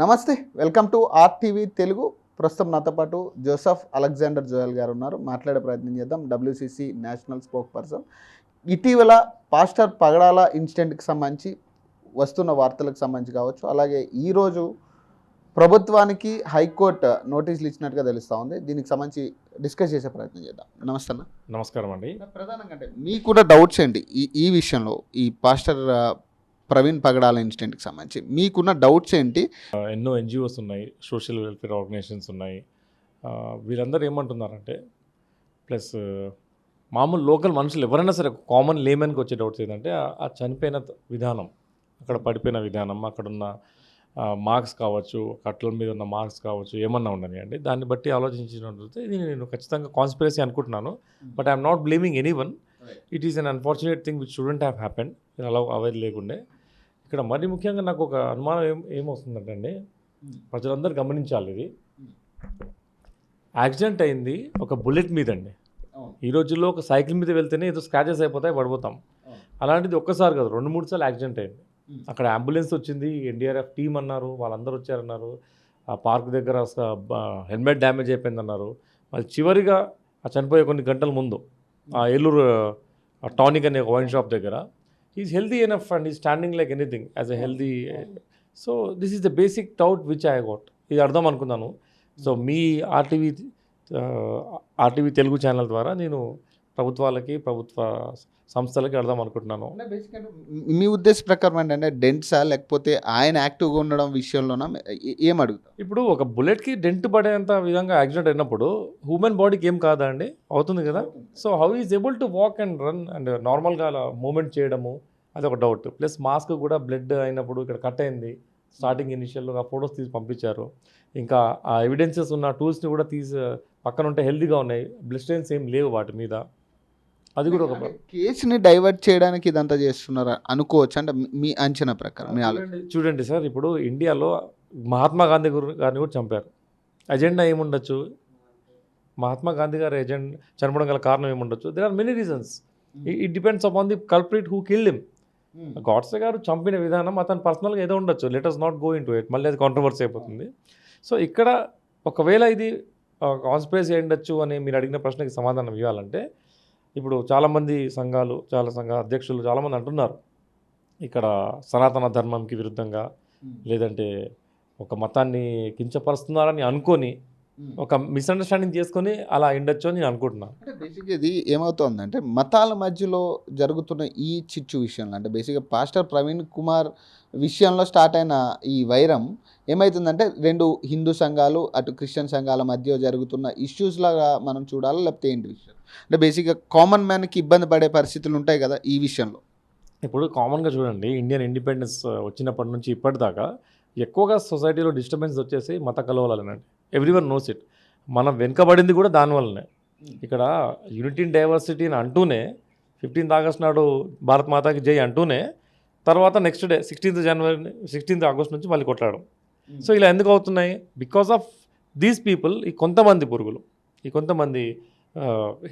నమస్తే welcome to RTV Telugu. ప్రస్తుతం నాతో పాటు జోసఫ్ అలెగ్జాండర్ జోయల్ గారు ఉన్నారు. మాట్లాడే ప్రయత్నం చేద్దాం. WCC national spoke person. ఇటీవల పాస్టర్ పగడాల ఇన్సిడెంట్కి సంబంధించి వస్తున్న వార్తలకు సంబంధించి కావచ్చు అలాగే ఈరోజు ప్రభుత్వానికి హైకోర్టు నోటీసులు ఇచ్చినట్టుగా తెలుస్తూ ఉంది. దీనికి సంబంధించి డిస్కస్ చేసే ప్రయత్నం చేద్దాం. నమస్తే అన్న. నమస్కారం అండి. ప్రధానంగా అంటే మీకు కూడా డౌట్స్ ఏంటి? ఈ ఈ విషయంలో ఈ పాస్టర్ ప్రవీణ్ పగడాల ఇన్సిడెంట్కి సంబంధించి మీకున్న డౌట్స్ ఏంటి? ఎన్నో ఎన్జిఓస్ ఉన్నాయి సోషల్ వెల్ఫేర్ ఆర్గనైజేషన్స్ ఉన్నాయి. ఆ, వీళ్ళందరూ ఏమంటున్నారంటే ప్లస్ మామూలు లోకల్ మనుషులు ఎవరైనా సరే కామన్ లేమెన్కి వచ్చే డౌట్స్ ఏంటంటే ఆ- చనిపోయిన విధానం అక్కడ పడిపోయిన విధానం అక్కడున్న మార్క్స్ కావచ్చు కట్ల మీద ఉన్న మార్క్స్ కావచ్చు ఏమన్నా ఉండని అండి? దాన్ని బట్టి ఆలోచించినట్లయితే ఇది నేను ఖచ్చితంగా కాన్స్పిరసీ అనుకుంటున్నాను but I'm not blaming anyone it is an unfortunate thing which student have happened అలా అవేర్ లేకుండే. ఇక్కడ మరి ముఖ్యంగా నాకు ఒక అనుమానం ఏం ఏమొస్తుందంటే ప్రజలందరూ గమనించాలి ఇది. యాక్సిడెంట్ అయింది ఒక బుల్లెట్ మీద అండి ఈ రోజుల్లో ఒక సైకిల్ మీద వెళ్తేనే ఏదో స్క్రాచెస్ అయిపోతాయి పడిపోతాం. అలాంటిది ఒక్కసారి కాదు రెండు మూడు సార్లు యాక్సిడెంట్ అయింది. అక్కడ అంబులెన్స్ వచ్చింది ఎన్డీఆర్ఎఫ్ టీం అన్నారు వాళ్ళందరూ వచ్చారన్నారు. ఆ పార్క్ దగ్గర హెల్మెట్ డ్యామేజ్ అయిపోయింది అన్నారు. మళ్ళీ చివరిగా ఆ చనిపోయే కొన్ని గంటల ముందు ఆ ఏలూరు టానిక్ అనే వైన్ షాప్ దగ్గర is healthy enough and he standing like anything as a healthy so this is the basic doubt which I got ఇది అర్థం అనుకున్నాను. సో మీ ఆర్టీవీ ఆర్టీవీ తెలుగు ఛానల్ ద్వారా నేను ప్రభుత్వాలకి ప్రభుత్వ సంస్థలకి అర్థం అనుకుంటున్నాను. మీ ఉద్దేశ ప్రకారం ఏంటంటే డెంట్సా లేకపోతే ఆయన యాక్టివ్గా ఉండడం విషయంలోన? ఏ- అడుగుతాం ఇప్పుడు ఒక బుల్లెట్కి డెంట్ పడేంత విధంగా యాక్సిడెంట్ అయినప్పుడు హ్యూమన్ బాడీకి ఏం కాదా అండి? అవుతుంది కదా? So how is able to walk and run and నార్మల్గా అలా మూమెంట్ చేయడము అది ఒక డౌట్ ప్లస్ మాస్క్ కూడా బ్లడ్ అయినప్పుడు ఇక్కడ కట్ అయింది. స్టార్టింగ్ ఇనిషియల్లో ఆ ఫొటోస్ తీసి పంపించారు. ఇంకా ఆ ఎవిడెన్సెస్ ఉన్న టూల్స్ని కూడా తీసి పక్కన ఉంటే హెల్తీగా ఉన్నాయి. బ్లడ్ స్టెయిన్స్ ఏం లేవు వాటి మీద. అది కూడా ఒక కేసుని డైవర్ట్ చేయడానికి ఇదంతా చేస్తున్నారు? అనుకోవచ్చు? అంటే మీ- అంచనా ప్రకారం మీ చూడండి సార్ ఇప్పుడు ఇండియాలో మహాత్మా గాంధీ గురి గారిని కూడా చంపారు. ఎజెండా ఏముండొచ్చు? మహాత్మా గాంధీ గారి ఎజెండా చనిపోవడం గల కారణం ఏముండొచ్చు? There are many reasons it depends upon the culprit who killed him Godse garu చంపిన విధానం అతను పర్సనల్గా ఏదో ఉండొచ్చు. Let us not go into it మళ్ళీ అది కాంట్రవర్సీ అయిపోతుంది. సో ఇక్కడ ఒకవేళ ఇది కాన్స్పిరసీ ఉండొచ్చు అని మీరు అడిగిన ప్రశ్నకి సమాధానం ఇవ్వాలంటే ఇప్పుడు చాలామంది సంఘాలు చాలా సంఘ అధ్యక్షులు చాలామంది అంటున్నారు. ఇక్కడ సనాతన ధర్మంకి విరుద్ధంగా లేదంటే ఒక మతాన్ని కించపరుస్తున్నారని అనుకొని ఒక మిస్అండర్స్టాండింగ్ చేసుకొని అలా ఉండొచ్చు అని నేను అనుకుంటున్నాను అంటే బేసిక్గా ఇది ఏమవుతోందంటే మతాల మధ్యలో జరుగుతున్న ఈ చిచ్చు విషయంలో అంటే బేసిక్గా పాస్టర్ ప్రవీణ్ కుమార్ విషయంలో స్టార్ట్ అయిన ఈ వైరం ఏమవుతుందంటే రెండు హిందూ సంఘాలు అటు క్రిస్టియన్ సంఘాల మధ్య జరుగుతున్న ఇష్యూస్ లాగా మనం చూడాలా లేకపోతే ఏంటి విషయం? అంటే బేసిక్గా కామన్ మ్యాన్కి ఇబ్బంది పడే పరిస్థితులు ఉంటాయి కదా ఈ విషయంలో. ఇప్పుడు కామన్గా చూడండి ఇండియన్ ఇండిపెండెన్స్ వచ్చినప్పటి నుంచి ఇప్పటిదాకా ఎక్కువగా సొసైటీలో డిస్టర్బెన్స్ వచ్చేసి మత కలవలనండి ఎవ్రీ వన్ నోస్ ఇట్. మనం వెనుకబడింది కూడా దానివల్లనే ఇక్కడ యూనిటీ ఇన్ డైవర్సిటీ అని అంటూనే ఫిఫ్టీన్త్ ఆగస్ట్ నాడు భారత్ మాతాకి జై అంటూనే తర్వాత next day sixteenth January sixteenth August నుంచి మళ్ళీ కొట్లాడడం. సో ఇలా ఎందుకు అవుతున్నాయి? బికాస్ ఆఫ్ దీస్ పీపుల్ ఈ కొంతమంది పురుగులు ఈ కొంతమంది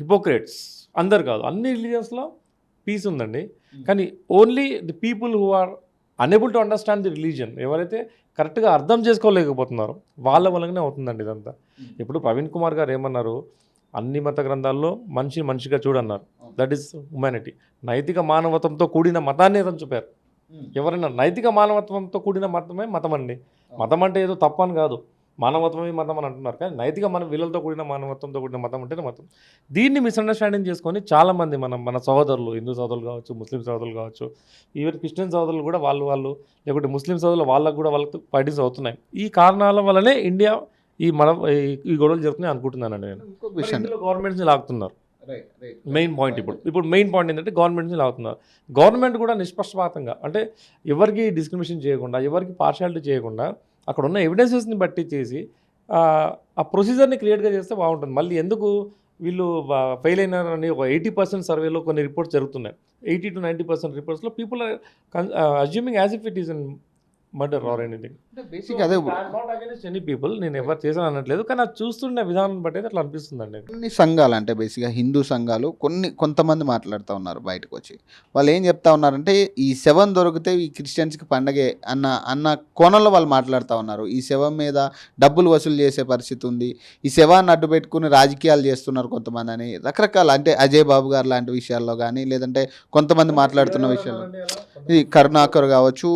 హిపోక్రేట్స్ అందరు కాదు అన్ని రిలీజియన్స్లో పీస్ ఉందండి. కానీ only the people who are unable to understand the religion ఎవరైతే కరెక్ట్గా అర్థం చేసుకోలేకపోతున్నారో వాళ్ళ వల్లనే అవుతుందండి ఇదంతా. ఇప్పుడు ప్రవీణ్ కుమార్ గారు ఏమన్నారు? అన్ని మత గ్రంథాల్లో మనిషి మనిషిగా చూడన్నారు. దట్ ఈస్ హ్యుమానిటీ నైతిక మానవత్వంతో కూడిన మతాన్ని ఏదని చెప్పారు ఎవరైనా నైతిక మానవత్వంతో కూడిన మతమే మతం అండి మతం అంటే ఏదో తప్పు అని కాదు. మానవత్వమే మతం అని అంటున్నారు. కానీ నైతిక మన విలువలతో కూడిన మానవత్వంతో కూడిన మతం అంటేనే మతం. దీన్ని మిస్అండర్స్టాండింగ్ చేసుకొని చాలామంది మన మన సహోదరులు హిందూ సహోదరులు కావచ్చు ముస్లిం సహోదరులు కావచ్చు ఈవెన్ క్రిస్టియన్ సహోదరులు కూడా వాళ్ళు వాళ్ళు లేకుంటే ముస్లిం సహోదరులు వాళ్ళకు కూడా వాళ్ళతో ఫైటింగ్స్ అవుతున్నాయి. ఈ కారణాల వల్లనే ఇండియా ఈ మన ఈ- గొడవలు జరుగుతున్నాయి అనుకుంటున్నానండి నేను. ఇందులో గవర్నమెంట్స్ని లాగుతున్నారు. మెయిన్ పాయింట్ ఇప్పుడు. ఇప్పుడు మెయిన్ పాయింట్ ఏంటంటే గవర్నమెంట్ని లాగుతున్నారు. గవర్నమెంట్ కూడా నిష్పక్షపాతంగా అంటే ఎవరికి డిస్క్రిమినేషన్ చేయకుండా ఎవరికి పార్షాలిటీ చేయకుండా అక్కడ ఉన్న ఎవిడెన్సెస్ని బట్టి చేసి ఆ, ప్రొసీజర్ని క్రియేట్గా చేస్తే బాగుంటుంది. మళ్ళీ ఎందుకు వీళ్ళు ఫెయిల్ అయినారని ఒక ఎయిటీ పర్సెంట్ సర్వేలో కొన్ని రిపోర్ట్స్ జరుగుతున్నాయి. Eighty to ninety percent రిపోర్ట్స్లో people are assuming as if it is in murder or anything. Basic అదే ఎనీ పీపుల్ నేను ఎవరు చేశాను అనట్లేదు కానీ అది చూస్తున్న విధానం బట్టి అయితే అట్లా అనిపిస్తుందండి. కొన్ని సంఘాలు అంటే బేసిక్గా హిందూ సంఘాలు కొన్ని కొంతమంది మాట్లాడుతూ ఉన్నారు బయటకు వచ్చి వాళ్ళు ఏం చెప్తా ఉన్నారంటే ఈ శవం దొరికితే ఈ క్రిస్టియన్స్కి పండగే అన్న అన్న కోణంలో వాళ్ళు మాట్లాడుతూ ఉన్నారు. ఈ శవం మీద డబ్బులు వసూలు చేసే పరిస్థితి ఉంది. ఈ శవాన్ని అడ్డు పెట్టుకుని రాజకీయాలు చేస్తున్నారు కొంతమంది అని రకరకాల అంటే అజయ్ బాబు గారు లాంటి విషయాల్లో కానీ లేదంటే కొంతమంది మాట్లాడుతున్న విషయాల్లో. ఈ కరుణాకర్ కావచ్చు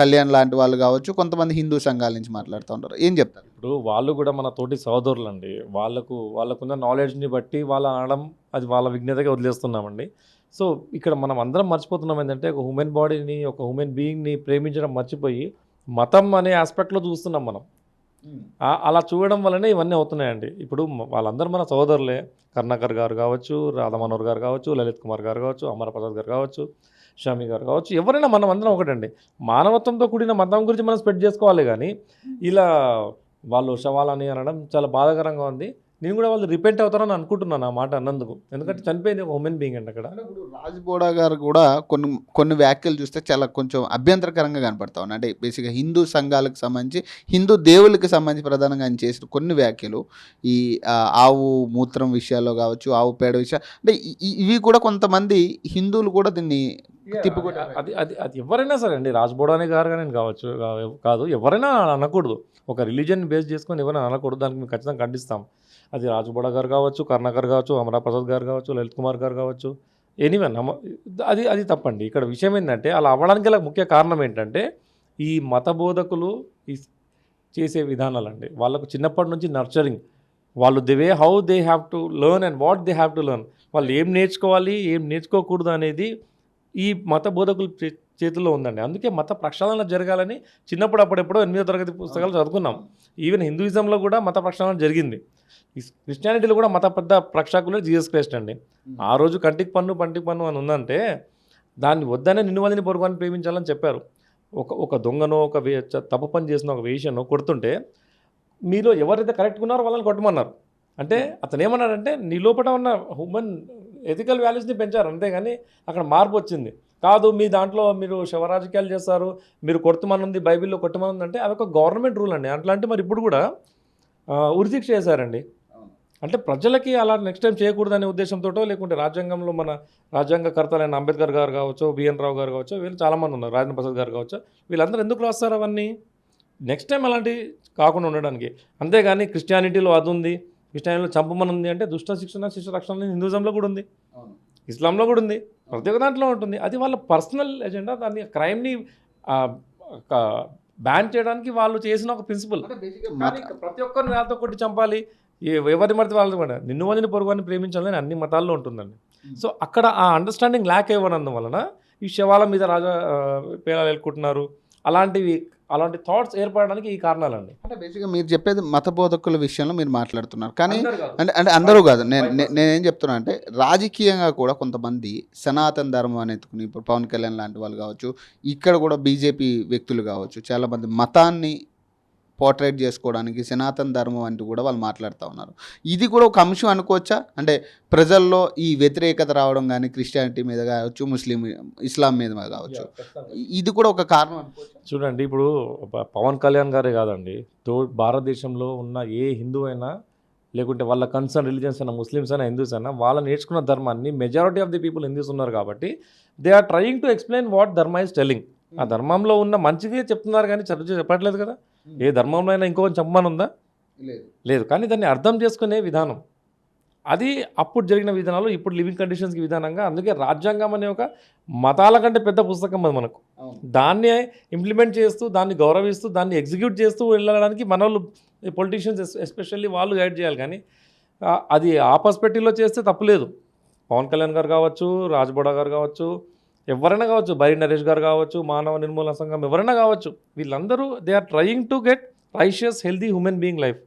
కళ్యాణ్ లాంటి వాళ్ళు కావచ్చు కొంతమంది హిందూ సంఘాల నుంచి మాట్లాడుతూ ఉంటారు. ఏం చెప్తారు? ఇప్పుడు వాళ్ళు కూడా మన తోటి సహోదరులు అండి వాళ్ళకు వాళ్ళకున్న నాలెడ్జ్ని బట్టి వాళ్ళు అనడం అది వాళ్ళ విజ్ఞతగా వదిలేస్తున్నామండి. సో ఇక్కడ మనం అందరం మర్చిపోతున్నాం ఏంటంటే ఒక హ్యూమన్ బాడీని ఒక హ్యూమన్ బీయింగ్ని ప్రేమించడం మర్చిపోయి మతం అనే ఆస్పెక్ట్లో చూస్తున్నాం మనం. అలా చూడడం వల్లనే ఇవన్నీ అవుతున్నాయండి. ఇప్పుడు వాళ్ళందరూ మన సోదరులే కర్ణాకర్ గారు కావచ్చు రాధమనోహర్ గారు కావచ్చు లలిత్ కుమార్ గారు కావచ్చు అమరప్రసాద్ గారు కావచ్చు. షామి గారు కావచ్చు ఎవరైనా మనం అందరం ఒకటండి. మానవత్వంతో కూడిన మతం గురించి మనం స్ప్రెడ్ చేసుకోవాలి కానీ ఇలా వాళ్ళు శవాలని అనడం చాలా బాధాకరంగా ఉంది. నేను కూడా వాళ్ళు రిపెంట్ అవుతారని అనుకుంటున్నాను ఆ మాట అన్నందుకు. ఎందుకంటే చనిపోయింది ఒక హ్యూమన్ బీయింగ్ అండి అక్కడ. ఇప్పుడు గారు కూడా కొన్ని కొన్ని వ్యాఖ్యలు చూస్తే చాలా కొంచెం అభ్యంతరకరంగా కనపడతా ఉన్నాయి అంటే బేసిక్గా హిందూ సంఘాలకు సంబంధించి హిందూ దేవుళ్ళకి సంబంధించి ప్రధానంగా ఆయన చేసిన కొన్ని వ్యాఖ్యలు. ఈ ఆవు మూత్రం విషయాల్లో కావచ్చు ఆవు పేడ విషయం అంటే ఇవి కూడా కొంతమంది హిందువులు కూడా దీన్ని తిప్పికొట్టారు. అది అది అది ఎవరైనా సరే అండి రాజ్బోడానే గారు కానీ కావచ్చు కాదు ఎవరైనా అనకూడదు. ఒక రిలీజన్ బేస్ చేసుకొని ఎవరైనా అనకూడదు దానికి మేము ఖచ్చితంగా ఖండిస్తాం. అది రాజ్బోడా గారు కావచ్చు కర్ణాకర్ కావచ్చు అమరాప్రసాద్ గారు కావచ్చు లలిత్ కుమార్ గారు కావచ్చు ఎనీవన్ అది అది తప్పండి. ఇక్కడ విషయం ఏంటంటే అలా అవ్వడానికి గల ముఖ్య కారణం ఏంటంటే ఈ మత బోధకులు ఈ చేసే విధానాలండి. వాళ్ళకు చిన్నప్పటి నుంచి నర్చరింగ్. వాళ్ళు the way how they have to learn and what they have to learn. వాళ్ళు ఏం నేర్చుకోవాలి ఏం నేర్చుకోకూడదు అనేది ఈ మత బోధకుల చేతుల్లో ఉందండి. అందుకే మత ప్రక్షాళన జరగాలని చిన్నప్పుడు అప్పుడెప్పుడో ఎనిమిదో తరగతి పుస్తకాలు చదువుకున్నాం. ఈవెన్ హిందూయిజంలో కూడా మత ప్రక్షాళన జరిగింది. క్రిస్టియానిటీలో కూడా మత పెద్ద ప్రక్షాకులే జీసస్ క్రైస్ట్ అండి. ఆ రోజు కంటికి పన్ను పంటికి పన్ను అని ఉందంటే దాన్ని వద్దనే నిన్ను వదిని పొరుగుని ప్రేమించాలని చెప్పారు. ఒక ఒక దొంగనో ఒక వే తప్పు పని చేసిన ఒక వేషనో కొడుతుంటే మీలో ఎవరైతే కరెక్ట్గా ఉన్నారో వాళ్ళని కొట్టమన్నారు. అంటే అతను ఏమన్నాడంటే నీ లోపల ఉన్న హ్యూమన్ ఎథికల్ వాల్యూస్ని పెంచారు. అంతేగాని అక్కడ మార్పు వచ్చింది. కాదు మీ దాంట్లో మీరు శవరాజకీయాలు చేస్తారు మీరు కొడుతుమని ఉంది బైబిల్లో కొట్టమని ఉంది అంటే అవి ఒక గవర్నమెంట్ రూల్ అండి. అట్లా అంటే మరి ఇప్పుడు కూడా ఉరిశిక్ష చేశారండి. అంటే ప్రజలకి అలా నెక్స్ట్ టైం చేయకూడదనే ఉద్దేశంతో లేకుంటే రాజ్యాంగంలో మన రాజ్యాంగ కర్తలైన అంబేద్కర్ గారు కావచ్చు బిఎన్ రావు గారు కావచ్చు వీళ్ళు చాలామంది ఉన్నారు. రాజేంద్ర ప్రసాద్ గారు కావచ్చు. వీళ్ళందరూ ఎందుకు రాస్తారు అవన్నీ? నెక్స్ట్ టైం అలాంటి కాకుండా ఉండడానికి. అంతేగాని క్రిస్టియానిటీలో అది ఉంది. క్రిస్టియానిటీలో చంపమని ఉంది అంటే దుష్ట శిక్షణ శిష్ట రక్షణ హిందూజంలో కూడా ఉంది. ఇస్లాంలో కూడా ఉంది. ప్రతి ఒక్క దాంట్లో ఉంటుంది. అది వాళ్ళ పర్సనల్ ఎజెండా. దాన్ని క్రైమ్ని బ్యాన్ చేయడానికి వాళ్ళు చేసిన ఒక ప్రిన్సిపల్. ప్రతి ఒక్కరిని వాళ్ళతో కొట్టి చంపాలి. ఎవరిని మడితే వాళ్ళతో కూడా. నిన్ను వదిలి పొరుగుని ప్రేమించాలని అన్ని మతాల్లో ఉంటుందండి. సో అక్కడ ఆ అండర్స్టాండింగ్ ల్యాక్ ఇవ్వనందు వలన ఈ శవాల మీద రాజా ఆ, పేలాలు వెళ్ళుకుంటున్నారు అలాంటివి అలాంటి థాట్స్ ఏర్పడడానికి ఈ కారణాలండి. అంటే బేసిక్గా మీరు చెప్పేది మత బోధకుల విషయంలో మీరు మాట్లాడుతున్నారు. కానీ. అంటే అంటే అందరూ కాదు. నేను నేనేం చెప్తున్నా అంటే రాజకీయంగా కూడా కొంతమంది సనాతన ధర్మం అని ఎత్తుకుని ఇప్పుడు పవన్ కళ్యాణ్ లాంటి వాళ్ళు కావచ్చు ఇక్కడ కూడా బీజేపీ వ్యక్తులు కావచ్చు చాలామంది మతాన్ని పోర్ట్రేట్ చేసుకోవడానికి సనాతన ధర్మం అంటూ కూడా వాళ్ళు మాట్లాడుతూ ఉన్నారు. ఇది కూడా ఒక అంశం అనుకోవచ్చా? అంటే ప్రజల్లో ఈ వ్యతిరేకత రావడం కానీ క్రిస్టియానిటీ మీద కావచ్చు ముస్లిం ఇస్లాం మీద కావచ్చు. ఇది కూడా ఒక కారణం అనుకోవచ్చా? చూడండి ఇప్పుడు పవన్ కళ్యాణ్ గారే కాదండి. తో భారతదేశంలో ఉన్న ఏ హిందూ అయినా లేకుంటే వాళ్ళ కన్సర్న్ రిలీజన్స్ అయినా ముస్లిమ్స్ అయినా హిందూస్ అయినా వాళ్ళ నేర్చుకున్న ధర్మాన్ని majority of the people Hindus ఉన్నారు కాబట్టి they are trying to explain what dharma is telling ఆ ధర్మంలో ఉన్న మంచిదే చెప్తున్నారు కానీ చెడు చెప్పట్లేదు కదా. ఏ ధర్మంలో అయినా ఇంకో చెప్పమని ఉందా లేదు. లేదు. కానీ దాన్ని అర్థం చేసుకునే విధానం. అది అప్పుడు జరిగిన విధానాలు ఇప్పుడు లివింగ్ కండిషన్స్కి విధానంగా అందుకే రాజ్యాంగం అనే ఒక మతాల కంటే పెద్ద పుస్తకం అది మనకు. దాన్ని ఇంప్లిమెంట్ చేస్తూ దాన్ని గౌరవిస్తూ దాన్ని ఎగ్జిక్యూట్ చేస్తూ వెళ్ళడానికి మన వాళ్ళు పొలిటీషియన్స్ ఎస్పెషల్లీ వాళ్ళు గైడ్ చేయాలి. కానీ అది ఆ పర్స్పెక్టివ్లో చేస్తే తప్పులేదు పవన్ కళ్యాణ్ గారు కావచ్చు రాజ్బోడా గారు కావచ్చు ఎవరైనా కావచ్చు బరి నరేష్ గారు కావచ్చు మానవ నిర్మూలన సంఘం ఎవరైనా కావచ్చు వీళ్ళందరూ they are trying to get righteous healthy human being life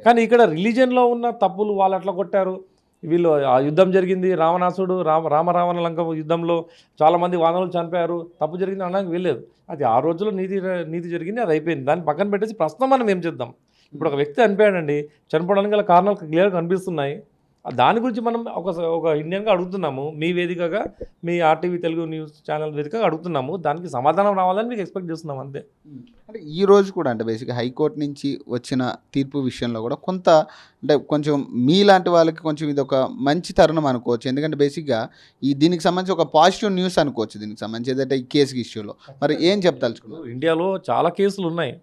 కానీ ఇక్కడ రిలీజియన్లో ఉన్న తప్పులు వాళ్ళు అట్లా కొట్టారు? వీళ్ళు ఆ యుద్ధం జరిగింది రావణాసుడు రామ రామరావణ లంక యుద్ధంలో చాలామంది వానరులు చనిపోయారు తప్పు జరిగింది అనడానికి వెళ్ళలేదు అది ఆ రోజుల్లో నీతి నీతి జరిగింది అది అయిపోయింది. దాన్ని పక్కన పెట్టేసి ప్రస్తుతం మనం ఏం చేద్దాం? ఇప్పుడు ఒక వ్యక్తి చనిపోయాడండి చనిపోవడానికి గల కారణాలు క్లియర్గా కనిపిస్తున్నాయి. దాని గురించి మనం ఒక ఒక ఇండియన్గా అడుగుతున్నాము. మీ వేదికగా మీ ఆర్టీవీ తెలుగు న్యూస్ ఛానల్ వేదికగా అడుగుతున్నాము. దానికి సమాధానం రావాలని మీకు ఎక్స్పెక్ట్ చేస్తున్నాం అంతే. అంటే ఈ రోజు కూడా అంటే బేసిక్గా హైకోర్టు నుంచి వచ్చిన తీర్పు విషయంలో కూడా కొంత అంటే కొంచెం మీలాంటి వాళ్ళకి కొంచెం ఇది ఒక మంచి తరుణం అనుకోవచ్చు. ఎందుకంటే బేసిక్గా ఈ దీనికి సంబంధించి ఒక పాజిటివ్ న్యూస్ అనుకోవచ్చు దీనికి సంబంధించి. ఏదైతే ఈ కేసు ఇష్యూలో. మరి ఏం చెప్తాల్చుకున్నారు ఇండియాలో చాలా కేసులు ఉన్నాయి.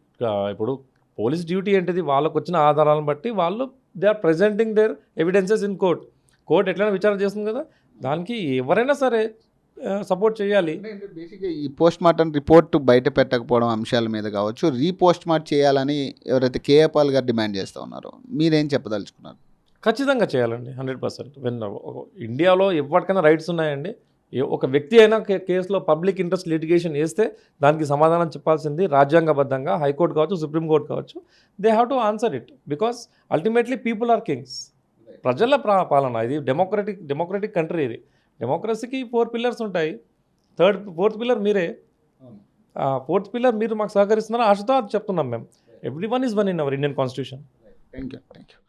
ఇప్పుడు పోలీస్ డ్యూటీ ఏంటిది? వాళ్ళకు వచ్చిన ఆధారాలను బట్టి వాళ్ళు they are presenting their evidences in court. Court ఎట్లైనా విచారణ చేస్తుంది కదా? దానికి ఎవరైనా సరే సపోర్ట్ చేయాలి. బేసిక్గా ఈ పోస్ట్ మార్టం రిపోర్ట్ బయట పెట్టకపోవడం అంశాల మీద కావచ్చు రీపోస్ట్ మార్ట్ చేయాలని ఎవరైతే కేఏ పాల్ గారు డిమాండ్ చేస్తూ ఉన్నారో మీరేం చెప్పదలుచుకున్నారు? ఖచ్చితంగా చేయాలండి హండ్రెడ్ పర్సెంట్. వెన్ ఇండియాలో ఎవరికైనా రైట్స్ ఉన్నాయండి. ఒక వ్యక్తి అయినా కేసులో పబ్లిక్ ఇంట్రెస్ట్ లిటిగేషన్ వేస్తే దానికి సమాధానం చెప్పాల్సింది రాజ్యాంగబద్ధంగా హైకోర్టు కావచ్చు సుప్రీంకోర్టు కావచ్చు they have to answer it. Because ultimately people are kings. ప్రజల ప్రా- పాలన ఇది డెమోక్రటిక్ డెమోక్రటిక్ కంట్రీ ఇది. డెమోక్రసీకి ఫోర్ పిల్లర్స్ ఉంటాయి. థర్డ్ ఫోర్త్ పిల్లర్ మీరే. ఫోర్త్ పిల్లర్ మీరు మాకు సహకరిస్తున్నారా ఆశతో అది చెప్తున్నాం మేము. Everyone is one in our Indian constitution thank you thank you